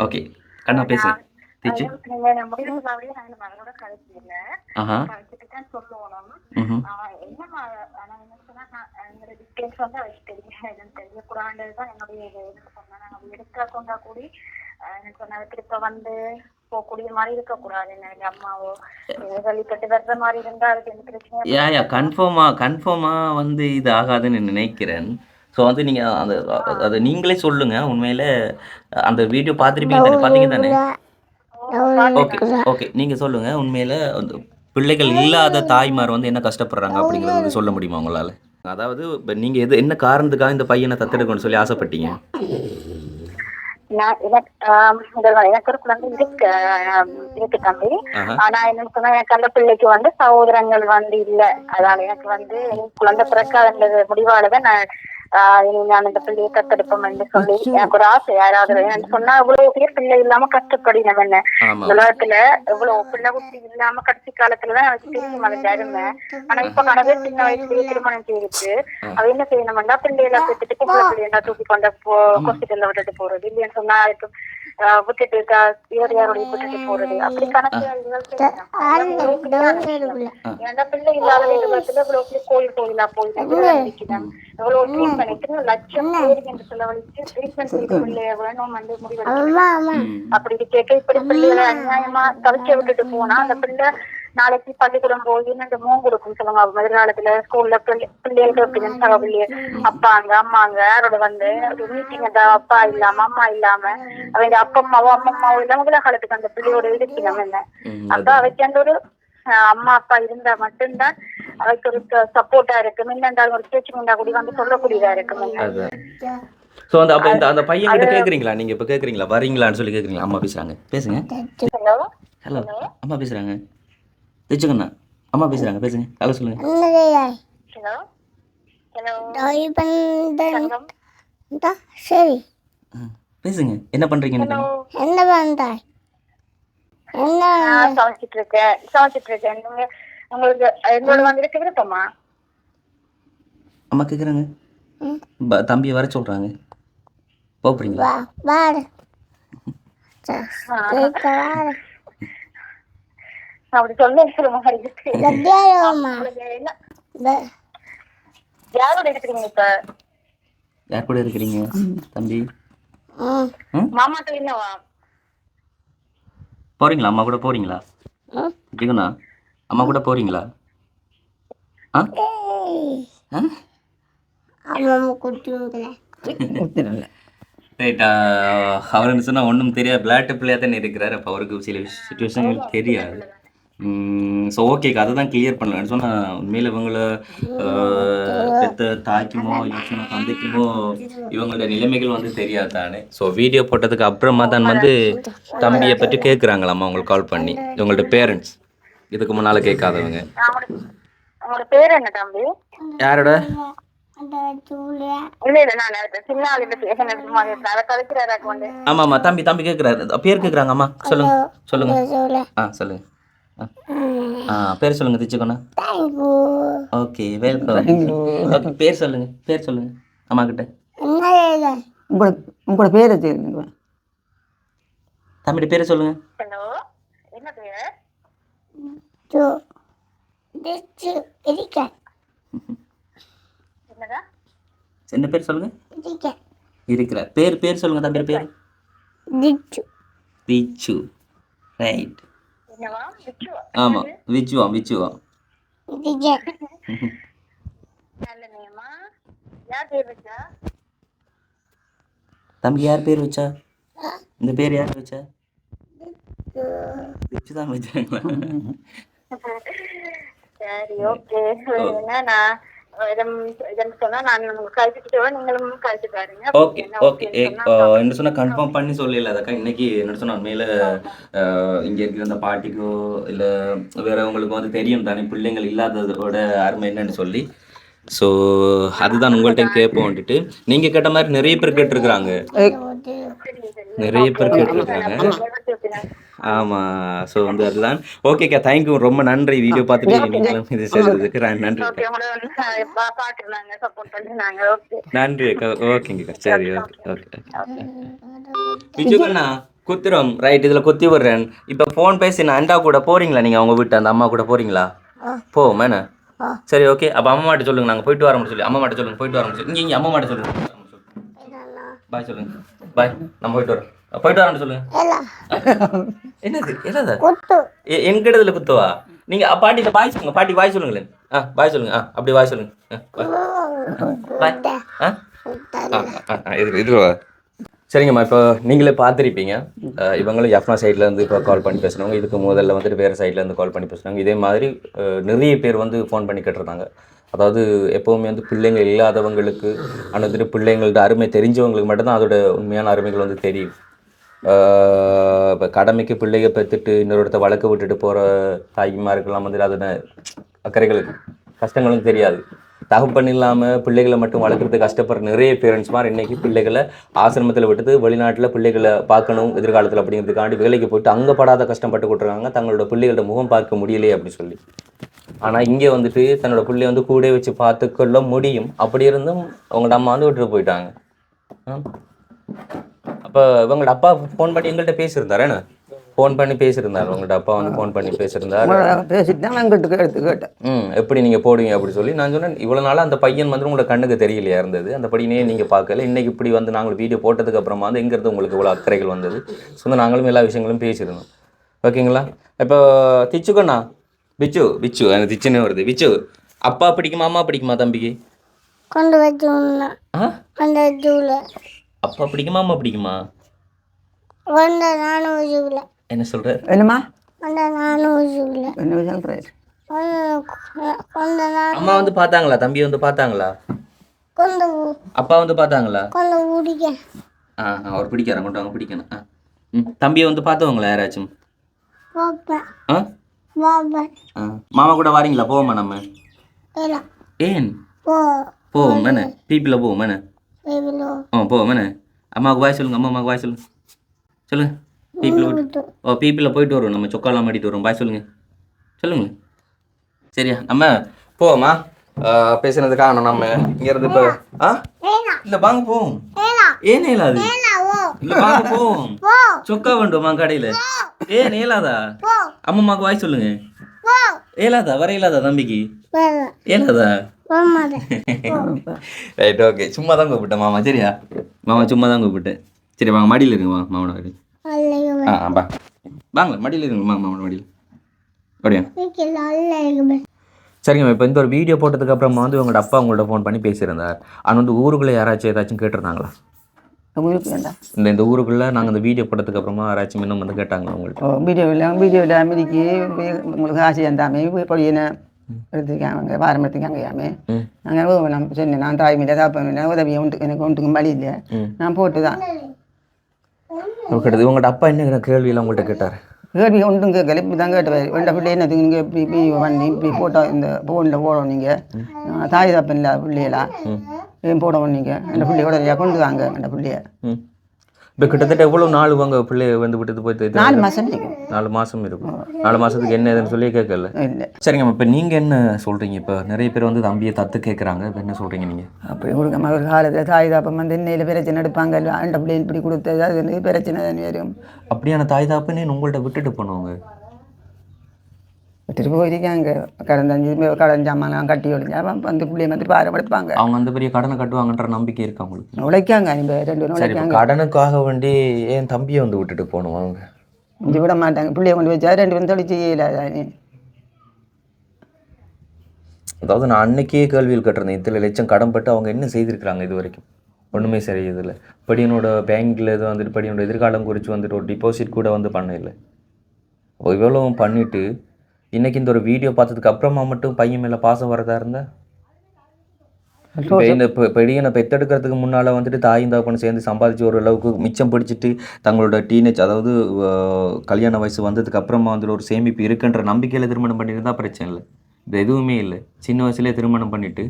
ஓகே கண்ணா பேசுங்க. மகளோட கழிச்சிருந்தேன். ஆஹா. என்னுடைய இது என்ன சொன்னா நாங்கள் எடுக்க கொண்டா கூடி அஹ் எனக்கு சொன்ன திருப்ப வந்து போகக்கூடிய மாதிரி இருக்கக்கூடாது. எங்க அம்மாவோ வழிபட்டு வர்ற மாதிரி இருந்தா அதுக்கு எந்த பிரச்சனையும் யா யா கன்ஃபார்மாக கன்ஃபார்மாக வந்து இது ஆகாதுன்னு நினைக்கிறேன். ஸோ வந்து நீங்கள் அந்த அதை நீங்களே சொல்லுங்கள் உண்மையில் அந்த வீடியோ பார்த்துருப்பீங்க தானே? பார்த்தீங்க தானே? ஓகே ஓகே நீங்கள் சொல்லுங்கள் உண்மையில் அந்த பிள்ளைகள் இல்லாத தாய்மார் வந்து என்ன கஷ்டப்படுறாங்க அப்படிங்கிறது வந்து சொல்ல முடியுமா உங்களால்? அதாவது இப்போ நீங்கள் எது என்ன காரணத்துக்காக இந்த பையனை தத்தெடுக்கணும்னு சொல்லி ஆசைப்பட்டீங்க? நான் எனக்கு ஒரு குழந்தை இருக்கு இருக்கு தம்பி. ஆனா என்ன சொன்னா எனக்கு அந்த பிள்ளைக்கு வந்து சகோதரங்கள் வந்து இல்ல. அதனால எனக்கு வந்து குழந்தை பிறக்காதுன்றது முடிவாலதான் நான் இனி நான் இந்த பிள்ளையை தத்தெடுப்போம் என்று சொல்லி எனக்கு ஒரு ஆசை யாராவது சொன்னா இவ்வளவு பேர் பிள்ளை இல்லாம கஷ்டப்படினோம் என்ன? ஆமாம் உலகத்துல எவ்வளவு பிள்ளை குட்டி இல்லாம கடைசி காலத்துலதான் எனக்கு தெரியும் அந்த அருமை ஆனா இப்ப கனவே சின்ன வயசுலயே திருமணம் செய்துட்டு அவ என்ன செய்யணும்னா பிள்ளைகளை பெற்றுட்டு பொம்பளை பிள்ளைகளா தூக்கி கொண்ட ஹாஸ்பிட்டல்ல விட்டுட்டு போறது. இல்லைன்னு சொன்னா விட்டுட்டு யாரோடய விட்டுட்டு போறது. அப்படி கணக்கு. ஏன்னா பிள்ளை இல்லாத வீடுகளத்துல இவ்வளவு கோயில் கோயிலா போய் இருக்கிறாங்க எவ்வளவு ட்ரீட்மெண்ட் எத்தனை லட்சம் பேருக்கு என்று செலவழிச்சு ட்ரீட்மெண்ட் செய்து பிள்ளைய வேணும் வந்து முடிவெடுக்கிறாங்க. அப்படி கேட்க இப்படி பிள்ளைகளை அநியாயமா தவிக்க விட்டுட்டு போனா அந்த பிள்ளை நாளைக்கு பள்ளிக்கூடம் போய் ரெண்டு மூணு கொடுக்கும் சொல்லுவாங்க எதிர்காலத்துல ஸ்கூல்ல பிள்ளை பிள்ளைகளுக்கு அப்படின்னு சக பிள்ளைய அப்பாங்க அம்மாங்க யாரோட வந்து? ஒரு மீட்டிங் அந்த அப்பா இல்லாம அம்மா இல்லாம அவங்க அப்பா அம்மாவோ அம்மா அம்மாவோ இல்லாம உலக காலத்துக்கு அந்த பிள்ளையோட இருக்கணும் என்ன? அப்ப அவைக்கு அந்த ஒரு அம்மா அப்பா இருந்தா மட்டும்தான் அவைக்கு ஒரு சப்போர்ட்டா இருக்கு முன்னாண்டாலும் ஒரு பேச்சு முண்டா கூடி வந்து சொல்லக்கூடியதா இருக்கு முன்ன. அதான் ஸோ அந்த அப்போ இந்த அந்த பையன் கிட்ட கேட்குறீங்களா நீங்கள் இப்போ கேட்குறீங்களா வரீங்களான்னு சொல்லி கேட்குறீங்களா அம்மா பேசுகிறாங்க பேசுங்க. ஹலோ ஹலோ அம்மா பேசுகிறாங்க வச்சுக்கண்ணா அம்மா பேசுகிறாங்க பேசுங்க. ஹலோ சொல்லுங்கள் ஹலோ. ஹலோ. சரி. பேசுங்க. என்ன பண்ணுறீங்கன்னு ஹலோ என்ன பண்றாய் என்ன நான் சமைச்சிட்டு இருக்கேன் சமைச்சிட்டு இருக்கேன் நீங்க உங்களுக்கு என்னோட விருப்பமா அம்மா கேட்குறாங்க தம்பியை வர சொல்கிறாங்க போகிறீங்களா வா வாடு. அப்படி சொல்ல மாதிரி இருக்கு. யாரோட இருக்கிறீங்க இப்ப? யார் கூட இருக்கிறீங்க தம்பி? ம் ம் மாமாட்ட என்னவா? போகிறீங்களா அம்மா கூட போகிறீங்களா ம். ஜிகண்ணா அம்மா கூட ரைட்டா அவர் என்ன சொன்னால் ஒன்றும் தெரியாது. விளையாட்டு பிள்ளையாக தானே இருக்கிறார். அப்போ அவருக்கு சில சுச்சுவேஷன்கள் தெரியாது. ஸோ ஓகேக்கா அதை தான் கிளியர் பண்ணலான்னு சொன்னால் உண்மையில் இவங்கள பெத்த தாய்க்குமோ தந்தைக்குமோ இவங்களோட நிலைமைகள் வந்து தெரியாது தானே ஸோ வீடியோ போட்டதுக்கு அப்புறமா தான் வந்து தம்பியை பற்றி கேட்குறாங்களாம்மா உங்களுக்கு கால் பண்ணி. இவங்களோட பேரண்ட்ஸ் இதுக்கு முன்னால் கேட்காதவங்க. பேர் என்ன தம்பி? யாரோட? வந்து ஆமாம்மா தம்பி தம்பி கேட்குறாரு பேர் கேட்குறாங்க அம்மா சொல்லுங்க. சொல்லுங்க ஆ சொல்லுங்க. ஆ பேர் சொல்லுங்க திச்சுக்கோண்ணா. ஓகே வெல்கம் ஓகே பேர் சொல்லுங்க பேர் சொல்லுங்க அம்மா கிட்ட என்ன உங்களோட உங்களோட பேரை தெரிஞ்சுக்குவேன் தம்பியோட பேரை சொல்லுங்க. ஹலோ என்ன பேர்? சொல்லுங்க? இருக்க இருக்கிற பேர் பேர் சொல்லுங்க தம்பியோட பேர். திச்சு. ரைட் ஆமாம் விச்சுவா. விச்சுவா தம்பி யார் பேர் வச்சா? இந்த பேர் யார் வச்சா? விச்சு தான் வச்சாங்களா? சரி ஓகே. என்ன நான் ஓகே ஓகே. என்ன சொன்னா கன்ஃபார்ம் பண்ணி சொல்லல அதக்கா இன்னைக்கு என்ன சொன்னா மேல இங்க இருக்கிற அந்த பாட்டிக்கோ இல்ல வேறவங்களுக்கு வந்து தெரியும் தானே. பிள்ளைங்கள் இல்லாததோட அருமை என்னன்னு சொல்லி. ஸோ அதுதான் உங்கள்கிட்ட கேட்போம் வந்துட்டு. நீங்க கேட்ட மாதிரி நிறைய பேர் கேட்டிருக்கிறாங்க. நிறைய பேர் கேட்டிருக்காங்க ஆமா ஸோ வந்து அதுதான். ஓகேக்கா தேங்க்யூ ரொம்ப நன்றி. வீடியோ பார்த்துட்டு இது செய்ததுக்கு. ர- நன்றி நன்றி ஓகேங்கக்கா சரி ஓகே ஓகே விஜுகண்ணா குத்துறோம். ரைட் இதில் குத்தி விடுறேன். இப்போ ஃபோன் பேசி நான் அண்டா கூட போறீங்களா நீங்கள் அவங்க வீட்டு அந்த அம்மா கூட போறீங்களா? போ மேன சரி ஓகே அப்போ அம்மா மாட்ட சொல்லுங்க. நாங்கள் போயிட்டு வரோம்னு சொல்லி. அம்மா மாட்ட சொல்லுங்க. போயிட்டு வரோம்னு சொல்லி. இங்கே இங்கே அம்மா மாட்ட சொல்லுங்க. பாய் சொல்லுங்க. பாய் நம்ம போயிட்டு வரோம். போயிட்டு வரோம்னு சொல்லுங்க என்னது? என்னது? குத்து. எ- என் கிட்டத்துல குத்துவா? நீங்க பாட்டிட்ட பாய் சொல்லுங்க. பாட்டி பாய் சொல்லுங்களேன் ஆ பாய் சொல்லுங்க. ஆ அப்படி பாய் சொல்லுங்க. பாய். இது சரிங்கம்மா இப்போ நீங்களே பார்த்துருப்பீங்க. இவங்களும் எஃப்னா சைடில் இருந்து இப்போ கால் பண்ணி பேசுனவங்க இதுக்கு முதல்ல வந்துட்டு வேறு சைடில் இருந்து கால் பண்ணி பேசுனாங்க இதே மாதிரி நிறைய பேர் வந்து ஃபோன் பண்ணி கேட்டிருந்தாங்க. அதாவது எப்போவுமே வந்து பிள்ளைங்க இல்லாதவங்களுக்கு ஆனால் வந்துட்டு பிள்ளைங்களோட அருமை தெரிஞ்சவங்களுக்கு மட்டும்தான் அதோட உண்மையான அருமைகள் வந்து தெரியும். இப்போ கடமைக்கு பிள்ளைய பெற்றுட்டு இன்னொருத்த வழக்கு விட்டுட்டு போகிற தாய்மாருக்கெல்லாம் வந்துட்டு அதோட அக்கறைகளுக்கு கஷ்டங்களும் தெரியாது. தகப்பன் இல்லாமல் பிள்ளைகளை மட்டும் வளர்க்குறதுக்கு கஷ்டப்படுற நிறைய பேரண்ட்ஸ் மாதிரி இன்றைக்கி பிள்ளைகளை ஆசிரமத்தில் விட்டுட்டு வெளிநாட்டில் பிள்ளைகளை பார்க்கணும் எதிர்காலத்தில் அப்படிங்கிறதுக்காண்டி வேலைக்கு போயிட்டு அங்கே படாத கஷ்டப்பட்டு கொடுத்துருக்காங்க தங்களோட பிள்ளைகளோட முகம் பார்க்க முடியலையே அப்படி சொல்லி. ஆனால் இங்கே வந்துட்டு தன்னோட பிள்ளைய வந்து கூட வச்சு பார்த்துக்கொள்ள முடியும். அப்படி இருந்தும் அவங்களோட அம்மா வந்து விட்டுட்டு போயிட்டாங்க. அப்போ இவங்களோட அப்பா ஃபோன் பண்ணி எங்கள்கிட்ட பேசியிருந்தாரு என்ன? ஃபோன் பண்ணி பேசியிருந்தாரு. உங்களோட அப்பா வந்து ஃபோன் பண்ணி பேசியிருந்தாரு. பேசிட்டு தான் நான் எடுத்து கேட்டேன். ம் எப்படி நீங்கள் போடுவீங்க அப்படி சொல்லி நான் சொன்னேன். இவ்வளோ நாளாக அந்த பையன் வந்து உங்களோட கண்ணுக்கு தெரியலையா இருந்தது? அந்த படினே நீங்கள் பார்க்கல. இன்னைக்கு இப்படி வந்து நாங்கள் வீடியோ போட்டதுக்கு அப்புறமா வந்து எங்கிறது உங்களுக்கு இவ்வளோ அக்கறைகள் வந்தது? ஸோ நாங்களும் எல்லா விஷயங்களும் பேசியிருந்தோம். ஓகேங்களா? இப்போ திச்சுக்கண்ணா பிச்சு பிச்சு எனக்கு திச்சுன்னு வருது. பிச்சு அப்பா பிடிக்குமா அம்மா பிடிக்குமா தம்பிக்கு? கொண்டு வச்சு ஆ? கொண்டு வச்சு அப்பா பிடிக்குமா அம்மா பிடிக்குமா? கொண்ட நானும் வச்சுக்கல என்ன சொல்கிறார் என்னம்மா? கொண்ட நானும் என்ன அம்மா வந்து பார்த்தாங்களா? தம்பி வந்து பார்த்தாங்களா? கொண்ட அப்பா வந்து பார்த்தாங்களா? கொண்ட ஊடிக்க. ஆ அவர் பிடிக்காரன் கொண்டு அவங்க பிடிக்கணும். ஆ. ம் தம்பியை வந்து பார்த்தவங்களா யாராச்சும்? பார்ப்பேன். ஆ? ஆ. மாமா கூட வாரீங்களா? போவோமா நம்ம? ஏன்? போ போவோம் என்ன? பிபியில் போவோம் என்ன? ஆ போவோம் என்ன அம்மாவுக்கு வாய் சொல்லுங்க அம்மா அம்மாவுக்கு வாய் சொல்லுங்க. சொல்லுங்க போயிட்டு ஓ பிபியில் போயிட்டு வருவோம். நம்ம சொக்காலாம் மாட்டிட்டு வருவோம். பாய் சொல்லுங்க. சொல்லுங்க சரியா நம்ம போவோமா ஆ, பேசுனது காரணம் நம்ம இங்கேருந்து இப்போ ஆ? இல்லை வாங்க போவோம். ஏன். இயலாது இல்லை வாங்க போவோம். சொக்கா வேண்டுமா கடையில். ஏன் இயலாதா அம்மாவுக்கு வாய் சொல்லுங்க. போ. இயலாதா வர இயலாதா தம்பிக்கு? மாட்டேன் ரைட் ஓகே சும்மா தான் கூப்பிட்டேன் மாமா. சரியா? மாமா சும்மா தான் கூப்பிட்டேன். சரி வாங்க மடியில் இருங்க வா மாமனோட மடி. அல்லையுமே ஆ பா வாங்க மடியில் இருங்க மா மாமனோட மடியில் அப்படியா சரிங்க இப்போ இந்த ஒரு வீடியோ போட்டதுக்கு அப்புறமா வந்து உங்களோட அப்பா உங்கள்ட்ட ஃபோன் பண்ணி பேசியிருந்தார். ஆனால் வந்து ஊருக்குள்ளே யாராச்சும் ஏதாச்சும் கேட்டிருந்தாங்களா? இந்த இந்த ஊருக்குள்ளே நாங்கள் இந்த வீடியோ போட்டதுக்கு அப்புறமா யாராச்சும் இன்னும் வந்து கேட்டாங்களா உங்கள்ட்ட? ஓ வீடியோவில் வீடியோவில் அமெரிக்கி உங்களுக்கு ஆசை இருந்தாமே இப்படி என்ன? எடுத்துக்காங்க வாரம் எடுத்துக்காங்க ம். நாங்கள் நான் சொன்னேன் நான் தாய் மீது தான் உதவி உண்டு எனக்கு ஒன்றுக்கும் வழி இல்லை. நான் போட்டு தான் கேட்டது உங்கள்ட்ட அப்பா என்ன கேள்வியெல்லாம் உங்கள்கிட்ட கேட்டார்? கேள்வி ஒன்றும் கேட்கல இப்படி தான் கேட்டுவார். ரெண்ட பிள்ளை என்னத்துக்கு நீங்கள் இப்படி வீடியோ பண்ணி இப்படி போட்டோ இந்த ஃபோனில் போடணும் நீங்கள் தாய் தப்பன் இல்லை பிள்ளைகளா. ஏன் போடணும் நீங்கள் அந்த பிள்ளையோட கொண்டு வாங்க அந்த பிள்ளைய. ம். இப்போ கிட்டத்தட்ட எவ்வளோ நாள் உங்க பிள்ளைய வந்து விட்டுட்டு போய் நாலு மாதம் இருக்கும் நாலு மாதம் இருக்கும். நாலு மாதத்துக்கு என்ன ஏதுன்னு சொல்லி கேட்கல. இல்லை. சரிங்க இப்போ நீங்கள் என்ன சொல்கிறீங்க இப்போ நிறைய பேர் வந்து தம்பியை தத்து கேட்குறாங்க இப்போ என்ன சொல்கிறீங்க நீங்கள் அப்படி கொடுக்காம ஒரு காலத்தில் தாய் தாப்பம் வந்து இன்னையில் பிரச்சனை எடுப்பாங்க ஆண்ட பிள்ளைகள் இப்படி கொடுத்தது அது பிரச்சனை தானே வரும். அப்படியான தாய் தாப்புன்னு உங்கள்ட்ட விட்டுட்டு போனவங்க. திரும்ப போயிருக்காங்க கடந்தஞ்சு கடன் சாமான் கட்டி ஒழிஞ்சா வந்து பிள்ளைய வந்து பாரம் எடுப்பாங்க அவங்க அந்த பெரிய கடனை கட்டுவாங்கன்ற நம்பிக்கை இருக்கு அவங்களுக்கு உழைக்காங்க ரெண்டு பேரும் உழைக்காங்க கடனுக்காக வேண்டி ஏன் தம்பியை வந்து விட்டுட்டு போகணும் அவங்க இங்கே விட மாட்டாங்க பிள்ளைய கொண்டு வச்சா ரெண்டு பேரும் தொழில் செய்யலாதானே அதாவது நான் அன்னைக்கே கேள்வியில் கட்டிருந்தேன் இத்தனை லட்சம் கடன் பட்டு அவங்க என்ன செய்திருக்கிறாங்க இது வரைக்கும் ஒன்றுமே சரியில்லை படியனோட பேங்க்கில் இது வந்துட்டு படியனோட எதிர்காலம் குறித்து வந்துட்டு ஒரு டிபாசிட் கூட வந்து பண்ண இல்லை அப்போ இன்னைக்கு இந்த ஒரு வீடியோ பார்த்ததுக்கு அப்புறமா மட்டும் பையன் மேலே பாசம் வரதா இருந்தா? இந்த பெ- பெடியனை பெத்தெடுக்கிறதுக்கு முன்னால் வந்துட்டு தாயும் தகப்பனும் சேர்ந்து சம்பாதிச்சு ஒரு அளவுக்கு மிச்சம் பிடிச்சிட்டு தங்களோட டீனேஜ் அதாவது கல்யாண வயசு வந்ததுக்கு அப்புறமா வந்துட்டு ஒரு சேமிப்பு இருக்குன்ற நம்பிக்கையில் திருமணம் பண்ணியிருந்தா பிரச்சனை இல்லை. இது எதுவுமே இல்லை. சின்ன வயசுலேயே திருமணம் பண்ணிட்டு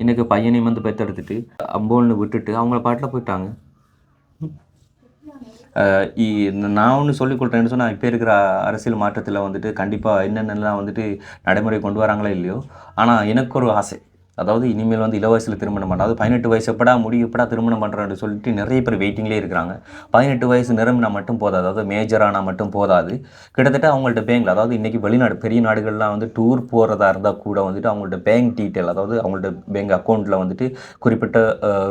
இன்னைக்கு பையனையும் வந்து பெத்தெடுத்துட்டு அம்போன்னு விட்டுட்டு அவங்கள பாட்டில் போயிட்டாங்க. நான் ஒன்று சொல்லிக் கொடுத்தேன்னு சொன்னால் இப்போ இருக்கிற அரசியல் மாற்றத்தில் வந்துட்டு கண்டிப்பாக என்னென்னலாம் வந்துட்டு நடைமுறை கொண்டு வராங்களோ இல்லையோ. ஆனால் எனக்கு ஒரு ஆசை. அதாவது இனிமேல் வந்து இளவயசில் திருமணம் பண்ண அதாவது பதினெட்டு வயசு எப்படா முடியப்படா திருமணம் பண்ணுறேன்னு சொல்லிட்டு நிறைய பேர் வெயிட்டிங்லேயே இருக்கிறாங்க. பதினெட்டு வயசு நிரம்பினா மட்டும் போதாது. அதாவது மேஜரானால் மட்டும் போதாது. கிட்டத்தட்ட அவங்கள்ட்ட பேங்க்ல அதாவது இன்றைக்கி வெளிநாடு பெரிய நாடுகள்லாம் வந்து டூர் போகிறதா இருந்தால் கூட வந்துட்டு அவங்கள்ட்ட பேங்க் டீட்டெயில் அதாவது அவங்கள்ட்ட பேங்க் அக்கௌண்ட்டில் வந்துட்டு குறிப்பிட்ட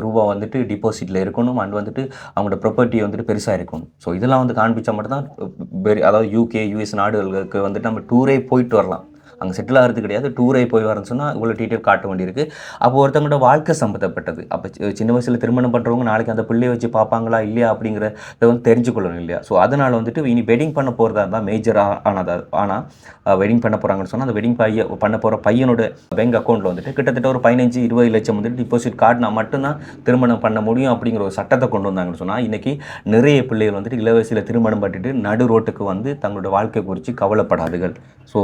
ரூபா வந்துட்டு டிபாசிட்டில் இருக்கணும். அண்ட் வந்துட்டு அவங்களோட ப்ராப்பர்ட்டி வந்துட்டு பெருசாக இருக்கணும். ஸோ இதெல்லாம் வந்து காண்பிச்சா மட்டும்தான் தான் அதாவது யூகே யூஎஸ் நாடுகளுக்கு வந்துட்டு நம்ம டூரே போயிட்டு வரலாம். அங்கே செட்டில் ஆகிறது கிடையாது. டூரே போய் வரேன்னு சொன்னால் இவ்வளோ டீட்டெயில் காட்ட வேண்டியிருக்கு. அப்போ ஒருத்தவங்களோட வாழ்க்கை சம்மந்தப்பட்டது அப்போ சின்ன வயசில் திருமணம் பண்ணுறவங்க நாளைக்கு அந்த பிள்ளையை வச்சு பார்ப்பாங்களா இல்லையா அப்படிங்கிறத வந்து தெரிஞ்சுக்கொள்ளணும் இல்லையா? ஸோ அதனால் வந்துட்டு இனி வெட்டிங் பண்ண போகிறதா இருந்தால் மேஜராக ஆனதா ஆனால் வெட்டிங் பண்ண போகிறாங்கன்னு சொன்னால் அந்த வெட்டிங் பைய பண்ண போகிற பையனோட பேங்க் அக்கௌண்ட்டில் வந்துட்டு கிட்டத்தட்ட ஒரு பதினஞ்சு இருபது லட்சம் வந்துட்டு டிபாசிட் கார்டுனா மட்டும்தான் திருமணம் பண்ண முடியும் அப்படிங்கிற ஒரு சட்டத்தை கொண்டு வந்தாங்கன்னு சொன்னால் இன்றைக்கி நிறைய பிள்ளைகள் வந்துட்டு இளவயசில் திருமணம் பண்ணிட்டு நடு ரோட்டுக்கு வந்து தங்களோட வாழ்க்கை குறித்து கவலைப்படாதுகள். ஸோ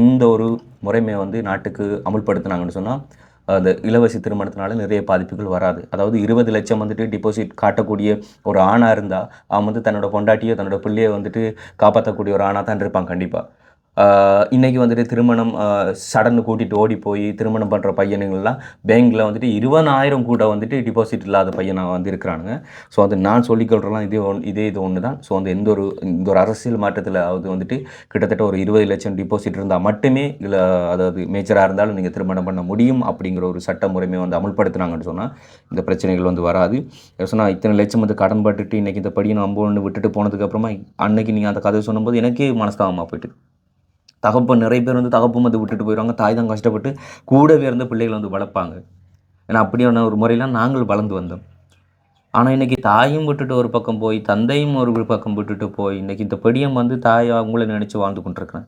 இந்த ஒரு முறைமையை வந்து நாட்டுக்கு அமுல்படுத்தினாங்கன்னு சொன்னால் அந்த இலவச திருமணத்தினால நிறைய பாதிப்புகள் வராது. அதாவது இருபது லட்சம் வந்துட்டு டிபாசிட் காட்டக்கூடிய ஒரு ஆணாக இருந்தால் அவன் வந்து தன்னோட பொண்டாட்டியோ தன்னோட பிள்ளையை வந்துட்டு காப்பாற்றக்கூடிய ஒரு ஆணாக தான் இருப்பான் கண்டிப்பாக இன்றைக்கி வந்துட்டு திருமணம் சடன்னு கூட்டிகிட்டு ஓடி போய் திருமணம் பண்ணுற பையனுங்கள்லாம் பேங்க்கில் வந்துட்டு இருபதாயிரம் கூட வந்துட்டு டிபாசிட் இல்லாத பையனாக வந்து இருக்கிறானுங்க. ஸோ அது நான் சொல்லிக்கொள்கிறலாம் இதே ஒன் இதே இது ஒன்று தான் ஸோ அந்த எந்த ஒரு இந்த ஒரு அரசியல் மாற்றத்தில் அது வந்துட்டு கிட்டத்தட்ட ஒரு இருபது லட்சம் டிபாசிட் இருந்தால் மட்டுமே இல்லை அதாவது மேஜராக இருந்தாலும் நீங்கள் திருமணம் பண்ண முடியும் அப்படிங்கிற ஒரு சட்ட முறைமை வந்து அமுல்படுத்தினாங்கன்னு சொன்னால் இந்த பிரச்சனைகள் வந்து வராது. சொன்னால் இத்தனை லட்சம் வந்து கடன் பட்டுட்டு இன்றைக்கி இந்த படியை அம்போன்னு விட்டுட்டு போனதுக்கப்புறமா அன்னைக்கு நீங்கள் அந்த கதை சொன்னும்போது எனக்கே மனஸ்தாபமாக போயிட்டு தகப்பன் நிறைய பேர் வந்து தகப்பன் வந்து விட்டுட்டு போயிடுவாங்க. தாய் தான் கஷ்டப்பட்டு கூடவே இருந்த பிள்ளைகளை வந்து வளர்ப்பாங்க. ஏன்னா அப்படியான ஒரு முறையெல்லாம் நாங்கள் வளர்ந்து வந்தோம். ஆனால் இன்னைக்கு தாயும் விட்டுட்டு ஒரு பக்கம் போய் தந்தையும் ஒரு பக்கம் விட்டுட்டு போய் இன்னைக்கு இந்த படியம் வந்து தாய் அவங்கள நினச்சி வாழ்ந்து கொண்டிருக்கிறேன்.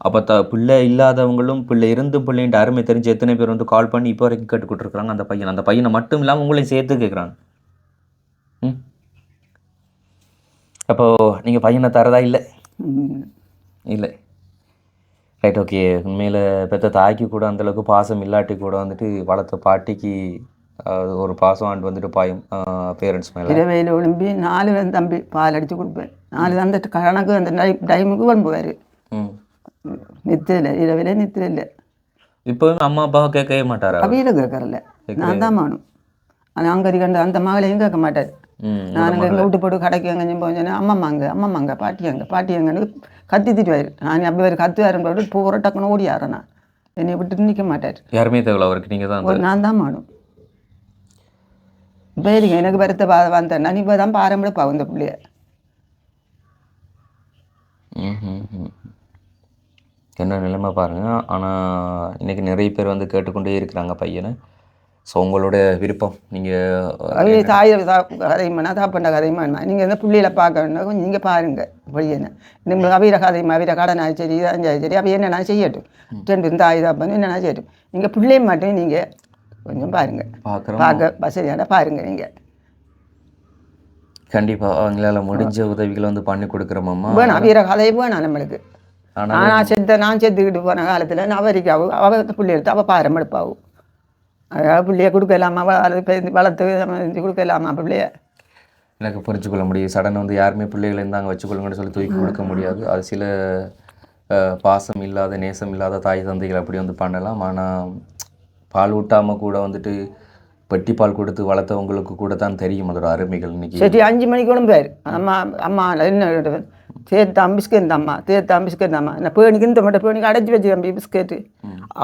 அப்போ த பிள்ளை இல்லாதவங்களும் பிள்ளை இருந்தும் பிள்ளைன்ற அருமை தெரிஞ்ச எத்தனை பேர் வந்து கால் பண்ணி இப்போ வரைக்கும் கேட்டுக்கிட்டு இருக்கிறாங்க அந்த பையன். அந்த பையனை மட்டும் இல்லாமல் உங்களையும் சேர்த்து கேட்குறாங்க. ம். அப்போது நீங்கள் பையனை தரதா? இல்லை. இல்லை. ரைட் ஓகே உண்மையில் பெற்ற தாய்க்கு கூட அந்தளவுக்கு பாசம் இல்லாட்டி கூட வந்துட்டு வளர்த்த பாட்டிக்கு ஒரு பாசம் ஆண்டு வந்துட்டு பாயும் பேரண்ட்ஸ் மேலே. இரவையில் ஒழும்பி நாலு பேர் தம்பி பால் அடித்து கொடுப்பேன். நாலு அந்த கணக்கு அந்த டைமுக்கு விளம்புவார் ம். நித்திரையில் இரவிலே நித்திரையில். இப்போவும் அம்மா அப்பாவை கேட்கவே மாட்டாரா? அவையில கேட்கறல நான் தான் மானும் ஆனால் அங்கே கண்டு அந்த மகளையும் கேட்க மாட்டார். நான் எங்கே விட்டு போட்டு கடைக்கு எங்கேயும் போச்சேன்னா அம்மம்மாங்க அம்மம்மாங்க பாட்டி அங்கே பாட்டி அங்கன்னு கத்தி திட்டுவார் நான் அப்படி ஒரு கத்துவாருன்னு போட்டு பூரா டக்குன்னு ஓடி நான். என்னை விட்டு நிற்க மாட்டார். யாருமே தேவையில்ல அவருக்கு நீங்கள் தான் நான் தான் மானும் இப்போ இருக்கு எனக்கு வருத்த பா வந்தேன். நான் இப்போ தான் பாரம்பரிய பகுந்த பிள்ளைய. என்ன நிலைமை பாருங்கள் ஆனால் இன்னைக்கு நிறைய பேர் வந்து கேட்டுக்கொண்டே இருக்கிறாங்க பையனை. ஸோ உங்களோட விருப்பம். நீங்கள் தாய் கதையுமானா தாப்பண்ட கதையுமா? நீங்கள் இந்த பிள்ளையில பார்க்க வேண்டாம் கொஞ்சம் நீங்கள் பாருங்க பையனை நீங்கள் அவையிற கதையுமா? அவையிற கடனா சரி இதாக சரி அவை என்னென்னா செய்யட்டும்? ரெண்டு தாய் தாப்பன் என்னென்னா செய்யட்டும்? நீங்கள் பிள்ளைய மட்டும் நீங்கள் கொஞ்சம் பாருங்க. பார்க்குறோம்? பார்க்க வசதியான பாருங்க நீங்கள் கண்டிப்பாக அவங்களால முடிஞ்ச உதவிகளை வந்து பண்ணி கொடுக்குறோம்மா வேணும் அவையிற கதை வேணும் நம்மளுக்கு. ஆனால் நான் செத்த நான் செத்துக்கிட்டு போன காலத்தில் நான் அவருக்கு அவ அவ பிள்ளை எடுத்து அவள் பாரம் எடுப்பாவும் அதாவது பிள்ளைய கொடுக்கலாமா? வளர்த்து வளர்த்து இது கொடுக்கலாமா பிள்ளைய? எனக்கு புரிஞ்சுக்கொள்ள முடியும். சடன் வந்து யாருமே பிள்ளைகளை இருந்தாங்க வச்சுக்கொள்ளுங்கன்னு சொல்லி தூக்கி கொடுக்க முடியாது. அது சில பாசம் இல்லாத நேசம் இல்லாத தாய் தந்தைகள் அப்படி வந்து பண்ணலாம். ஆனால் பால் ஊட்டாமல் கூட வந்துட்டு பெட்டி பால் கொடுத்து வளர்த்தவங்களுக்கு கூட தான் தெரியும் அதோட அருமைகள் இன்னைக்கு. சரி அஞ்சு மணிக்கு பேர் அம்மா அம்மா என்ன தேத்தாம் பிஸ்கட் அம்மா தேத்தாம் பிஸ்கட் அம்மா. நான் பேணிக்கு இந்த மட்டும் பேணிக்கு அடைச்சி வச்சு தம்பி பிஸ்கெட்டு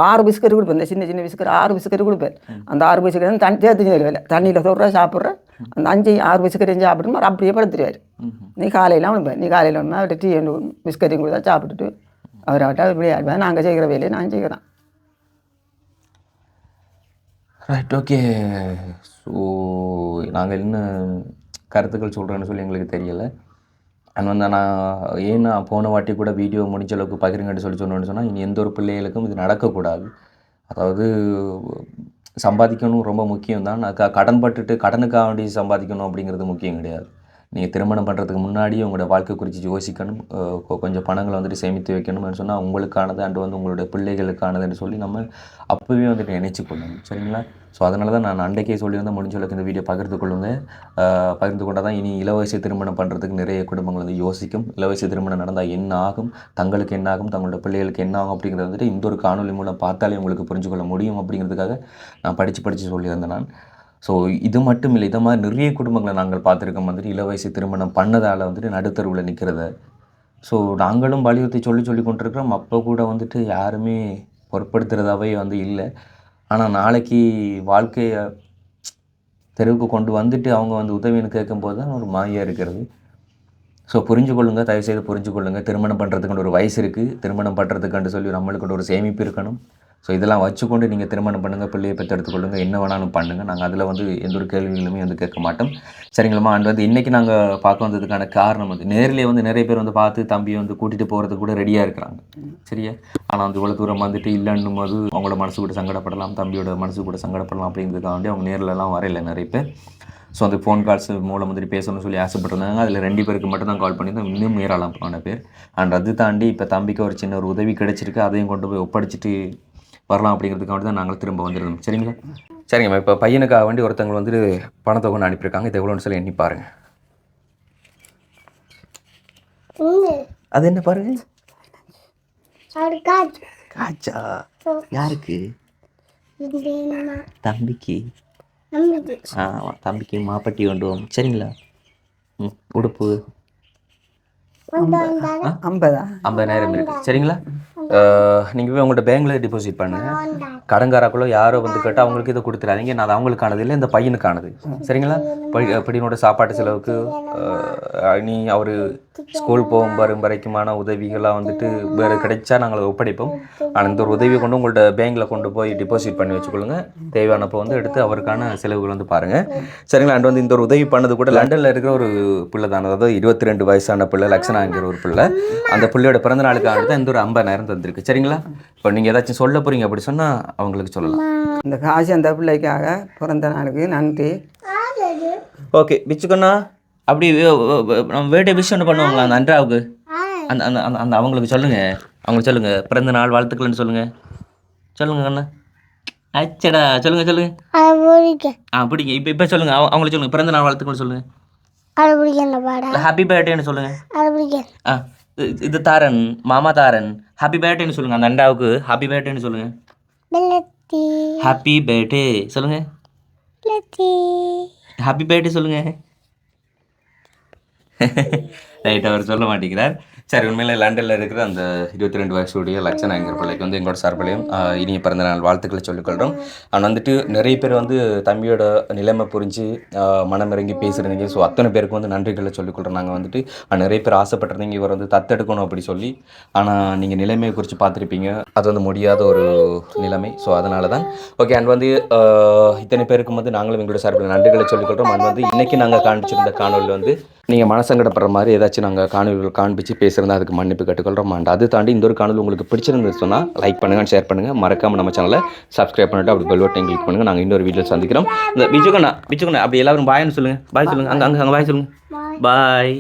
ஆறு பிஸ்கட் கொடுப்பேன். இந்த சின்ன சின்ன பிஸ்கட் ஆறு பிஸ்கட் கொடுப்பேன். அந்த ஆறு பிஸ்கட் தண்ணி சேர்த்து வேலை. தண்ணியில் தொடுற சாப்பிட்றேன். அந்த அஞ்சு ஆறு பிஸ்கட்டையும் சாப்பிட்டு அப்படியே படுத்துருவார். நீ காலையில் உண்பேன் நீ காலையில் உண்மை அவர்கிட்ட டீ பிஸ்கட்டையும் கொடுத்தா சாப்பிட்டுட்டு அவர் அவர்கிட்ட அவர் விளையாடுவேன். நாங்கள் செய்கிற வேலையை நான் செய்கிறேன். ரைட் ஓகே ஸோ நாங்கள் என்ன கருத்துக்கள் சொல்கிறேன்னு சொல்லி எங்களுக்கு தெரியலை. அண்ட் வந்து நான் ஏன் நான் போன வாட்டி கூட வீடியோ முடிஞ்ச அளவுக்கு பகிருங்கன்னு சொல்லி சொன்னோன்னு சொன்னால் இனி எந்த ஒரு பிள்ளைகளுக்கும் இது நடக்கக்கூடாது. அதாவது சம்பாதிக்கணும் ரொம்ப முக்கியம் தான் நான் க கடன் பட்டுட்டு கடனுக்காக வேண்டி சம்பாதிக்கணும் அப்படிங்கிறது முக்கியம் கிடையாது. நீங்கள் திருமணம் பண்ணுறதுக்கு முன்னாடி உங்களோட வாழ்க்கை குறித்து யோசிக்கணும். கொஞ்சம் பணங்களை வந்துட்டு சேமித்து வைக்கணும்னு சொன்னால் உங்களுக்கானது அண்டு வந்து உங்களுடைய பிள்ளைகளுக்கானதுன்னு சொல்லி நம்ம அப்போவே வந்துட்டு நினைச்சு கொள்ளணும். சரிங்களா? ஸோ அதனால தான் நான் அன்றைக்கே சொல்லியிருந்தேன் முடிஞ்ச அளவுக்கு இந்த வீடியோ பகிர்ந்து கொள்ளுங்க. பகிர்ந்து கொண்டால் தான் இனி இலவச திருமணம் பண்ணுறதுக்கு நிறைய குடும்பங்கள் வந்து யோசிக்கும். இலவச திருமணம் நடந்தால் என்ன ஆகும்? தங்களுக்கு என்ன ஆகும்? தங்களோட பிள்ளைகளுக்கு என்ன ஆகும்? அப்படிங்கிறத வந்துட்டு இந்த ஒரு காணொலி மூலம் பார்த்தாலே உங்களுக்கு புரிஞ்சு கொள்ள முடியும் அப்படிங்கிறதுக்காக நான் படித்து படித்து சொல்லியிருந்தேன் நான். ஸோ இது மட்டும் இல்லை இதை மாதிரி நிறைய குடும்பங்களை நாங்கள் பார்த்துருக்கோம் வந்துட்டு இளவயசு திருமணம் பண்ணதால் வந்துட்டு நடுத்தருவில் நிற்கிறத ஸோ நாங்களும் வலியுறுத்தி சொல்லி சொல்லி கொண்டிருக்கிறோம். அப்போ கூட வந்துட்டு யாருமே பொருட்படுத்துகிறதாவே வந்து இல்லை. ஆனால் நாளைக்கு வாழ்க்கையை தெருவுக்கு கொண்டு வந்துட்டு அவங்க வந்து உதவின்னு கேட்கும்போது தான் ஒரு மாயாக இருக்கிறது. ஸோ புரிஞ்சு கொள்ளுங்க தயவுசெய்து புரிஞ்சு கொள்ளுங்கள் திருமணம் பண்ணுறதுக்குன்னு ஒரு வயசு இருக்குது திருமணம் பண்ணுறதுக்குன்னு சொல்லி நம்மளுக்கு ஒரு சேமிப்பு இருக்கணும். ஸோ இதெல்லாம் வச்சுக்கொண்டு நீங்கள் திருமணம் பண்ணுங்கள் பிள்ளையை பெற்றெடுத்துக்கொள்ளுங்க. என்ன வேணாலும் பண்ணுங்கள் நாங்கள் அதில் வந்து எந்த ஒரு கேள்விகளுமே வந்து கேட்க மாட்டோம். சரிங்களா அண்ட் வந்து இன்றைக்கி நாங்கள் பார்க்க வந்ததுக்கான காரணம் வந்து நேரிலே வந்து நிறைய பேர் வந்து பார்த்து தம்பியை வந்து கூட்டிகிட்டு போகிறதுக்கு கூட ரெடியாக இருக்கிறாங்க. சரியா? ஆனால் வந்து இவ்வளோ தூரம் வந்துட்டு இல்லைன்னும் போது அவங்களோட மனசு கூட சங்கடப்படலாம் தம்பியோட மனசு கூட சங்கடப்படலாம் அப்படிங்கிறதுக்காக அவங்க நேரிலலாம் வரையில நிறைய பேர். ஸோ அந்த ஃபோன் கால்ஸ் மூலம் வந்துட்டு பேசணும்னு சொல்லி ஆசைப்பட்டிருந்தாங்க. அதில் ரெண்டு பேருக்கு மட்டும் தான் கால் பண்ணியிருந்தோம். இன்னும் ஏராளமான பேர். அண்ட் அது தாண்டி இப்போ தம்பிக்கு ஒரு சின்ன ஒரு உதவி கிடைச்சிருக்கு. அதையும் கொண்டு போய் ஒப்படைச்சிட்டு வரலாம் அப்படிங்கிறதுக்காக தான் நாங்கள் திரும்ப வந்துருந்தோம் சரிங்களா? சரிங்கம்மா. இப்போ பையனுக்காக வேண்டி ஒருத்தவங்க வந்துட்டு பணத்தை கொண்டு அனுப்பியிருக்காங்க. இது எவ்வளோன்னு சொல்லி எண்ணி பாருங்க. அது என்ன பாருங்க? காச்சா யாருக்கு? தம்பிக்கு. நம்பிக்கை ஆ தம்பிக்கு மாப்பட்டி கொண்டு சரிங்களா? ம் உடுப்பு. ஐம்பதா. ஐம்பதாயிரம் இருக்குது சரிங்களா? நீங்கள் போய் உங்கள்கிட்ட பேங்க்கில் டெபாசிட் பண்ணுங்கள் கடன்காராக்குள்ள யாரோ வந்து கேட்டால் அவங்களுக்கு இதை கொடுத்துறாதீங்க. நான் அது அவங்களுக்கானது இல்லை இந்த பையனுக்கானது. சரிங்களா? படி பையனோட சாப்பாட்டு செலவுக்கு நீ அவர் ஸ்கூல் போகும் வரும் வரைக்குமான உதவிகளாக வந்துட்டு வேறு கிடைச்சா நாங்கள் அதை ஒப்படைப்போம் ஆனால் இந்த ஒரு உதவியை கொண்டு உங்கள்ட்ட பேங்க்கில் கொண்டு போய் டிபாசிட் பண்ணி வச்சுக்கொள்ளுங்க. தேவையானப்போ வந்து எடுத்து அவருக்கான செலவுகள் வந்து பாருங்கள் சரிங்களா அண்ட் வந்து இந்த ஒரு உதவி பண்ணது கூட லண்டனில் இருக்கிற ஒரு பிள்ளை தான். அதாவது இருபத்தி ரெண்டு வயசான பிள்ளை லக்ஷனாங்கிற ஒரு பிள்ளை. அந்த பிள்ளையோட பிறந்த நாளுக்காக தான் இந்த ஒரு ஐம்பதாயிரம் தந்திருக்கு. சரிங்களா? இப்போ நீங்கள் ஏதாச்சும் சொல்ல போகிறீங்க அப்படி சொன்னால் அவங்களுக்கு சொல்லலாம். இந்த காசு அந்த பிள்ளைக்காக பிறந்த நாளுக்கு நன்றி. ஓகே பிச்சுக்கண்ணா. அப்படி நம்ம வேட்டை விஷ் ஒன்று பண்ணுவாங்களா அந்த அன்றாவுக்கு? அந்த அந்த அந்த அந்த அவங்களுக்கு சொல்லுங்க. அவங்களுக்கு சொல்லுங்க. பிறந்த நாள் வாழ்த்துக்கள்னு சொல்லுங்க. சொல்லுங்க அண்ணா அச்சடா சொல்லுங்க சொல்லுங்க. அதை பிடிக்க ஆ பிடிங்க. இப்போ இப்போ சொல்லுங்க. அவங்க- அவங்களுக்கு சொல்லுங்க. பிறந்த நாள் வாழ்த்துக்கள் சொல்லுங்க. அதை பிடிக்க என்ன பாடா. ஹாப்பி பர்த்டேன்னு சொல்லுங்க. ஆ இது- தாரன். மாமா தாரன். ஹாப்பி பர்த்டேன்னு சொல்லுங்க. அந்த அண்டாவுக்கு ஹாப்பி பர்த்டேன்னு சொல்லுங்க. ஹாப்பி பர்த்டே சொல்லுங்க. ஹாப்பி பர்த்டே சொல்லுங்க. ரைட் அவர் சொல்ல மாட்டேங்கிறார். சரி உண்மையில் லண்டனில் இருக்கிற அந்த இருபத்தி ரெண்டு வயசுடைய லட்சணங்கிற பிள்ளைக்கு வந்து எங்களோட சார்பிலையும் இனிய பிறந்த நாள் வாழ்த்துக்களை சொல்லிக்கொள்கிறோம் ஆனால் வந்துட்டு நிறைய பேர் வந்து தம்பியோட நிலைமை புரிஞ்சு மனமிறங்கி பேசுகிறீங்க ஸோ அத்தனை பேருக்கு வந்து நன்றிகளை சொல்லிக்கொள்கிறோம் நாங்கள் வந்துட்டு நிறைய பேர் ஆசைப்பட்டிருந்தீங்க. இவர் வந்து தத்தெடுக்கணும் அப்படி சொல்லி. ஆனால் நீங்கள் நிலைமையை குறித்து பார்த்துருப்பீங்க. அது வந்து முடியாத ஒரு நிலைமை. ஸோ அதனால தான். ஓகே அண்ட் வந்து இத்தனை பேருக்கும் வந்து நாங்களும் எங்களோட சார்பில் நன்றிகளை சொல்லிக்கொள்கிறோம் அண்ட் வந்து இன்றைக்கி நாங்கள் காண்பிச்சிருந்த காணொலியில் வந்து நீங்கள் மனசங்கடப்படுற மாதிரி ஏதாச்சும் நாங்கள் காணொலிகள் காண்பிச்சு பேசுகிறதா அதுக்கு மன்னிப்பு கேட்டுக்கொள்கிறோம் அண்ட் அது தாண்டி இந்த ஒரு காணொலி உங்களுக்கு பிடிச்சிருந்தது சொன்னால் லைக் பண்ணுங்கள் ஷேர் பண்ணுங்கள் மறக்காமல் நம்ம சேனலை சப்ஸ்கிரைப் பண்ணிட்டு அப்படி பெல் பட்டன் கிளிக் பண்ணுங்கள் நாங்கள் இன்னொரு வீடியோ சந்திக்கிறோம். இந்த பிஜுகண்ணா பிஜுகண்ணா அப்படி எல்லாரும் பாய்னு சொல்லுங்கள் பாய் சொல்லுங்கள் அங்கே அங்கே அங்கே பாய் சொல்லுங்கள் பாய்